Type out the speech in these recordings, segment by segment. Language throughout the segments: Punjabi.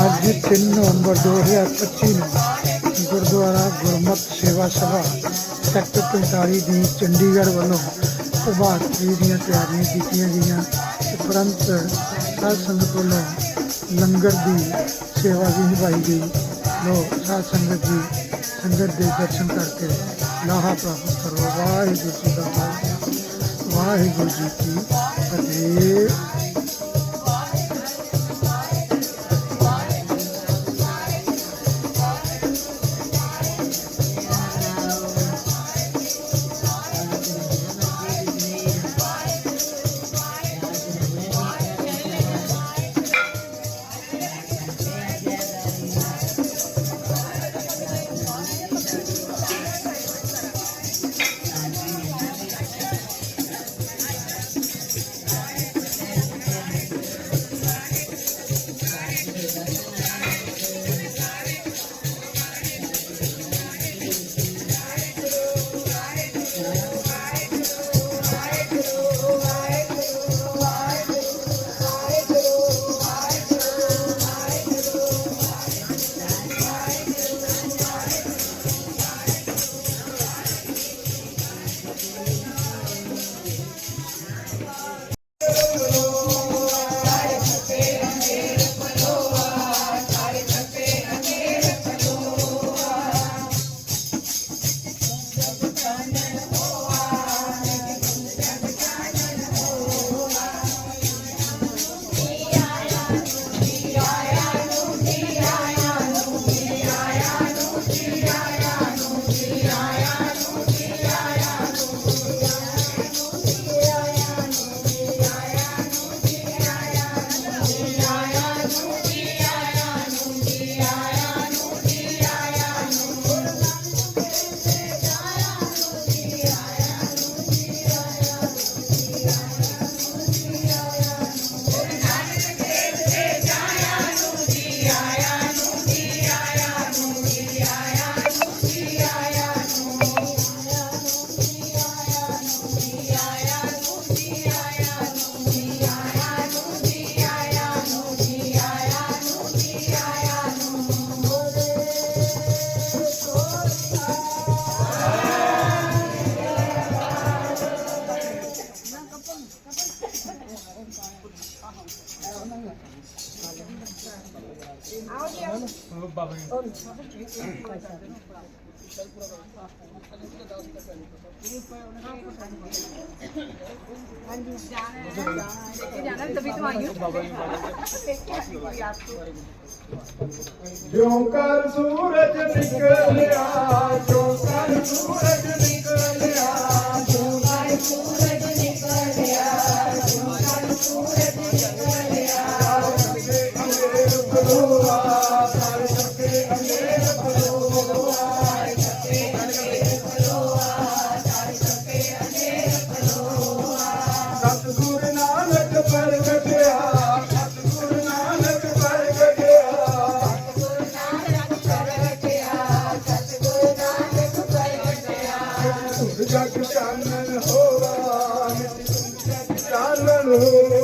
ਅੱਜ 3 ਨਵੰਬਰ 2025 ਨੂੰ ਗੁਰਦੁਆਰਾ ਗੁਰਮਤਿ ਸੇਵਾ ਸਭਾ, ਸੈਕਟਰ 45 ਦੀ ਚੰਡੀਗੜ੍ਹ ਵੱਲੋਂ ਪ੍ਰਭਾਤ ਫੇਰੀ ਦੀਆਂ ਤਿਆਰੀਆਂ ਕੀਤੀਆਂ ਗਈਆਂ ਉਪਰੰਤ ਸਾਧ ਸੰਗਤ ਵੱਲੋਂ ਲੰਗਰ ਦੀ ਸੇਵਾ ਵੀ ਨਿਭਾਈ ਗਈ। ਲੋ ਸਾਧ ਸੰਗਤ ਜੀ ਸੰਗਤ ਦੇ ਦਰਸ਼ਨ ਕਰਕੇ ਲਾਹਾ ਪ੍ਰਾਪਤ ਕਰੋ। ਵਾਹਿਗੁਰੂ ਜੀ ਦਾ ਵਾਹਿਗੁਰੂ ਜੀ ਕੀ ਫਤਿਹ। ਜੋ ਕਰ ਸੂਰਜ ਨਿਕਲਿਆ ਜੋ ਕਰ ਸੂਰਜ ਨਿਕਲਿਆ ਜੋ ਕਰ ਸੂਰਜ हो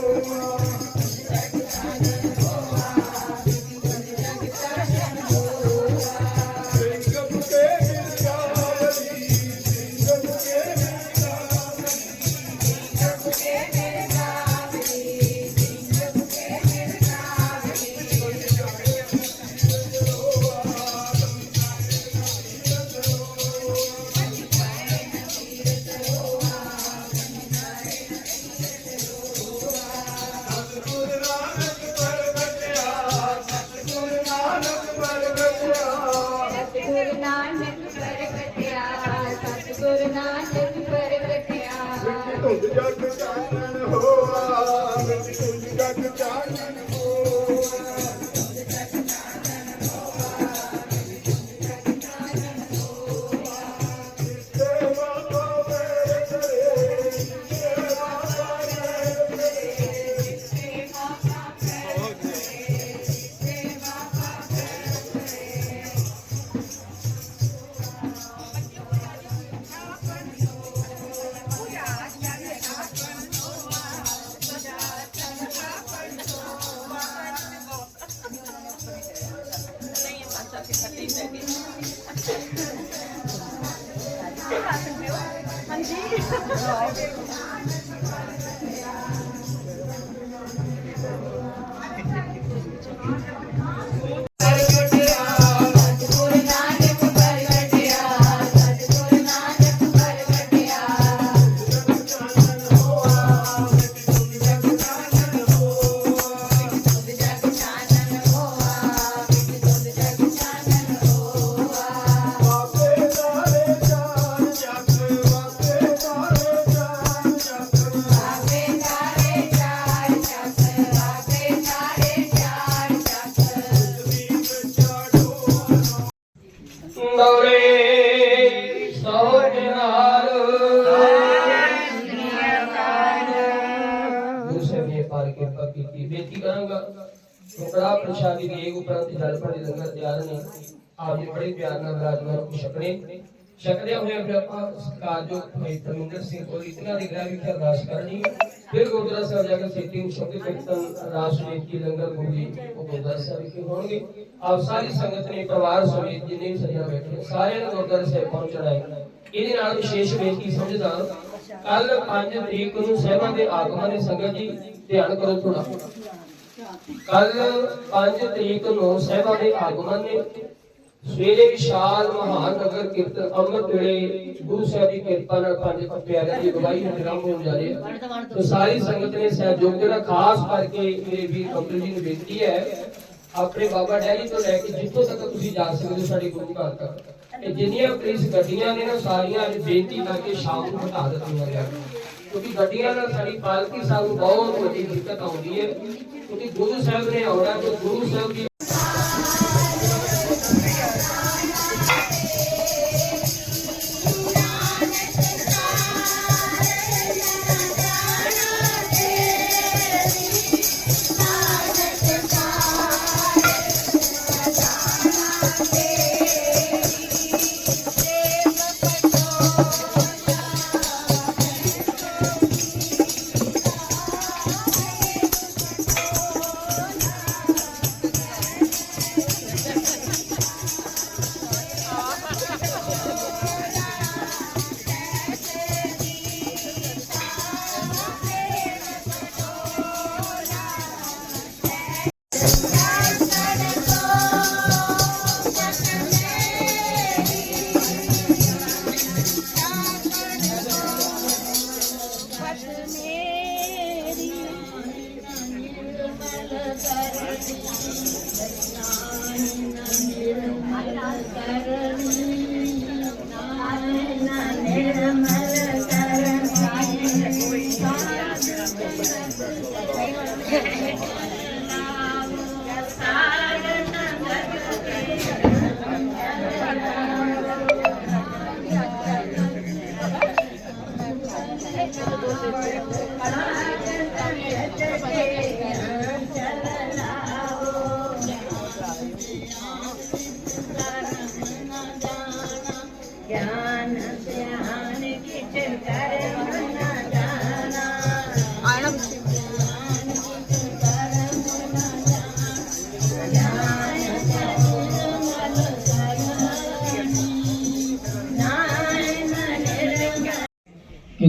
Okay. ਪਾਰ ਕਿਰਪਾ ਕੀਤੀ। ਬੇਨਤੀ ਕਰਾਂਗਾ ਟੁਕੜਾ ਪ੍ਰਸ਼ਾਦੀ ਦੇ ਉਪਰੰਤ ਜਲ ਭਰੇ ਲੰਗਰ ਤਿਆਰ ਨੇ ਆਪ ਜੀ ਬੜੇ ਪਿਆਰ ਨਾਲ ਵਿਰਾਜਮਾਨ ਹੋ ਛਕਣੇ ਛਕਦੇ ਹੋਏ ਫਿਰ ਆਪਾਂ ਸਤਿਕਾਰਯੋਗ ਭਾਈ ਧਰਮਿੰਦਰ ਸਿੰਘ ਕੋਲ ਇਤਨਾ ਦੀ ਗ੍ਰਹਿ ਵਿਖੇ ਅਰਦਾਸ ਕਰਨੀ। ਫਿਰ ਗੁਰਦੁਆਰਾ ਸਾਹਿਬ ਜਾ ਕੇ ਸੇਤੀ ਨੂੰ ਸ਼ਬਦ ਕੀਰਤਨ ਅਰਦਾਸ ਵੇਖੀ ਲੰਗਰ ਹੋਗੀ ਉਹ ਗੁਰਦੁਆਰਾ ਸਾਹਿਬ ਵਿਖੇ ਹੋਣਗੇ। ਆਪ ਸਾਰੀ ਸੰਗਤ ਨੇ ਪਰਿਵਾਰ ਸਮੇਤ ਜਿੰਨੇ ਵੀ ਸੱਜਣ ਬੈਠੇ ਨੇ, ਸਾਰਿਆਂ ਨੂੰ ਗੁਰਦੁਆਰਾ ਸਾਹਿਬ ਪਹੁੰਚਣਾ ਹੈ ਇਹਦੇ ਨਾਲ ਵਿਸ਼ੇਸ਼ ਬੇਨਤੀ ਸਮਝਦਾ ਕੱਲ 5 ਤਰੀਕ ਨੂੰ ਸਹਿਬਾਂ ਦੇ ਆਗਮਨ ਦੀ ਸੰਗਤ ਜੀ ਧਿਆਨ ਕਰੋ ਥੋੜਾ ਕੱਲ 5 ਤਰੀਕ ਨੂੰ ਸਹਿਬਾਂ ਦੇ ਆਗਮਨ ਨੇ ਸਵੇਰੇ ਵਿਸ਼ਾਲ ਮਹਾਨ ਕੀਰਤਨ ਅੰਮ੍ਰਿਤ ਵੇਲੇ ਗੁਰੂ ਸਾਹਿਬ ਦੀ ਕਿਰਪਾ ਨਾਲ ਪੰਜ ਪਿਆਰਿਆਂ ਦੀ ਗਵਾਹੀ ਨੂੰ ਹੋਣ ਜਾ ਰਿਹਾ। ਤੇ ਸਾਰੀ ਸੰਗਤ ਨੇ ਸਹਿਯੋਗ ਜਿਹੜਾ ਖਾਸ ਕਰਕੇ ਮੇਰੇ ਵੀਰ ਕੰਪਨੀ ਜੀ ਨੂੰ ਬੇਨਤੀ ਹੈ, ਆਪਣੇ ਬਾਬਾ ਡੈਲੀ ਤੋਂ ਲੈ ਕੇ ਜਿੱਥੋਂ ਤੱਕ ਤੁਸੀਂ ਜਾ ਸਕਦੇ ਹੋ ਸਾਡੇ ਗੁਰੂ ਘਰ ਤੱਕ ਇਹ ਜਿੰਨੀਆਂ ਪੁਲਿਸ ਗੱਡੀਆਂ ਨੇ ਨਾ ਸਾਰੀਆਂ ਅੱਜ ਬੇਨਤੀ ਕਰਕੇ ਸ਼ਾਮ ਨੂੰ ਹਟਾ ਦਿੱਤੀਆਂ ਜਾਣ ਕਿਉਂਕਿ ਗੱਡੀਆਂ ਨਾਲ ਸਾਡੀ ਪਾਲਕੀ ਸਾਹਿਬ ਨੂੰ ਬਹੁਤ ਵੱਡੀ ਦਿੱਕਤ ਆਉਂਦੀ ਹੈ। ਕਿਉਂਕਿ ਗੁਰੂ ਸਾਹਿਬ ਨੇ ਆਉਣਾ ਤੇ ਗੁਰੂ ਸਾਹਿਬ ਦੀ karan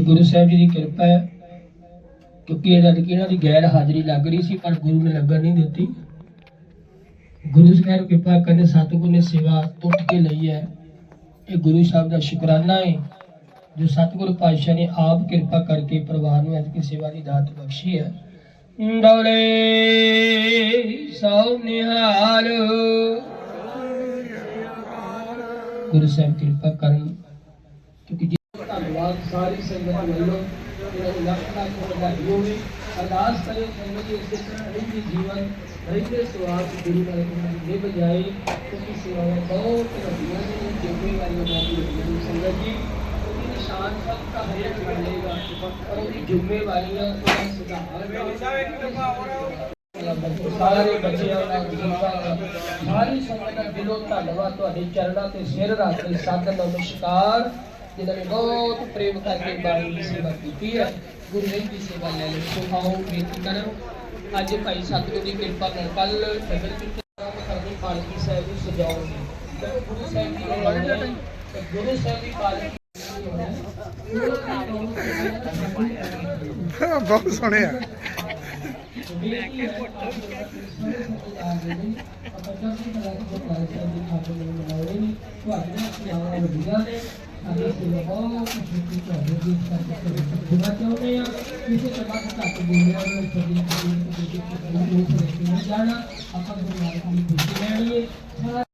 ਗੁਰੂ ਸਾਹਿਬ ਜੀ ਦੀ ਕਿਰਪਾ ਹੈ, ਕਿਉਂਕਿ ਇਹਨਾਂ ਦੀ ਇਹਨਾਂ ਦੀ ਗੈਰ ਹਾਜ਼ਰੀ ਲੱਗ ਰਹੀ ਸੀ, ਪਰ ਗੁਰੂ ਨੇ ਲੱਗਣ ਨਹੀਂ ਦਿੱਤੀ। ਗੁਰੂ ਸਾਹਿਬ ਕਿਰਪਾ ਕਰਨ, ਸਤਿਗੁਰੂ ਨੇ ਸੇਵਾ ਟੁੱਟ ਕੇ ਲਈ ਹੈ। ਇਹ ਗੁਰੂ ਸਾਹਿਬ ਦਾ ਸ਼ੁਕਰਾਨਾ ਹੈ, ਜੋ ਸਤਿਗੁਰੂ ਪਾਤਸ਼ਾਹ ਨੇ ਆਪ ਕਿਰਪਾ ਕਰਕੇ ਪਰਿਵਾਰ ਨੂੰ ਅੱਜ ਕੀ ਸੇਵਾ ਦੀ ਦਾਤ ਬਖਸ਼ੀ ਹੈ। ਡੋਲੇ ਸੋ ਨਿਹਾਲ। ਗੁਰੂ ਸਾਹਿਬ ਕਿਰਪਾ ਕਰਨ, ਕਿਉਂਕਿ ਜੀ ਸਾਰੀ ਸੰਗਤ ਵੱਲੋਂ ਜਿਹੜਾ ਕਿ ਲੱਖ ਲੱਖ ਵਧਾਈ ਹੋਵੇ ਅਰਦਾਸ ਕਰੇ ਸੰਗਤ ਜੀ ਇਸੇ ਤਰ੍ਹਾਂ ਰਹਿੰਦੀ ਜੀਵਨ, ਰਹਿੰਦੇ ਸਵਾਸ ਗੁਰੂ ਨਾਲ ਦੇ ਬਜਾਏ ਕਿਉਂਕਿ ਸੇਵਾਵਾਂ ਬਹੁਤ ਵੱਡੀਆਂ ਨੇ, ਜ਼ਿੰਮੇਵਾਰੀਆਂ ਬਹੁਤ ਵੱਡੀਆਂ ਨੇ ਸੰਗਤ ਜੀ ਉਹਦੀ ਨਿਸ਼ਾਨ ਸਭ ਦਾ ਹਰੇਕ ਮਿਲੇਗਾ ਪਰ ਉਹਦੀ ਜ਼ਿੰਮੇਵਾਰੀਆਂ, ਉਹਦਾ ਸੁਧਾਰ ਸਾਰੇ ਬੱਚਿਆਂ ਦਾ ਜੀਵਾ ਸਾਰੀ ਸੰਗਤ ਦਾ ਦਿਲੋਂ ਧੰਨਵਾਦ। ਤੁਹਾਡੇ ਚਰਨਾਂ ਤੇ ਸਿਰ ਰੱਖ ਕੇ ਸਤ ਨਮਸਕਾਰ। ਜਿਨ੍ਹਾਂ ਨੇ ਬਹੁਤ ਪ੍ਰੇਮ ਕਰਕੇ ਬਾਣੀ ਦੀ ਸੇਵਾ ਕੀਤੀ ਹੈ ਗੁਰਮੇਲ ਦੀ ਸੇਵਾ ਲੈ ਲਈ ਸੋ ਆਓ ਬੇਨਤੀ ਕਰੋ। ਅੱਜ ਭਾਈ ਸਤਿਗੁਰੂ ਦੀ ਕਿਰਪਾ ਨਾਲ ਕੱਲ ਨਗਰ ਕੀਰਤਨ ਕਰਨੀ ਪਾਲਕੀ ਸਾਹਿਬ ਨੂੰ ਸਜਾਓ ਕਿਉਂਕਿ ਗੁਰੂ ਸਾਹਿਬ ਦੀ ਪਾਲਕੀ ਗੁਰੂ ਸਾਹਿਬ ਦੀ ਪਾਲਕੀ ਬਹੁਤ ਸੋਹਣਿਆ ਆਪਾਂ ਚਾਹੁੰਦੇ ਹਾਂ ਕਿ ਆਪਾਂ ਸਾਰੇ ਸਾਡੇ ਖਾਤੇ ਨੂੰ ਬਣਾਉਣੇ ਤੁਹਾਡੇ ਨਾਲ ਵਧੀਆ ਨੇ ਅਸੀਂ ਸੇਵਾ ਬਹੁਤ ਸ਼ੁਕਰ ਕਰਦੇ ਹਾਂ ਇਸ ਕਰਕੇ ਸੇਵਾ ਚਾਹੁੰਦੇ ਹਾਂ ਕਿਸੇ ਤਰ੍ਹਾਂ ਦਾ ਘੱਟ ਬੋਲਿਆ ਨਾ ਸਦੀ ਦੀ ਜਿਹੜੀ ਕਿ ਨਹੀਂ ਜਾਣਾ ਆਪਾਂ ਗੁਰੂ ਨਾਨਕ ਦੀ ਖੁਸ਼ੀ ਲੈਣੀ ਹੈ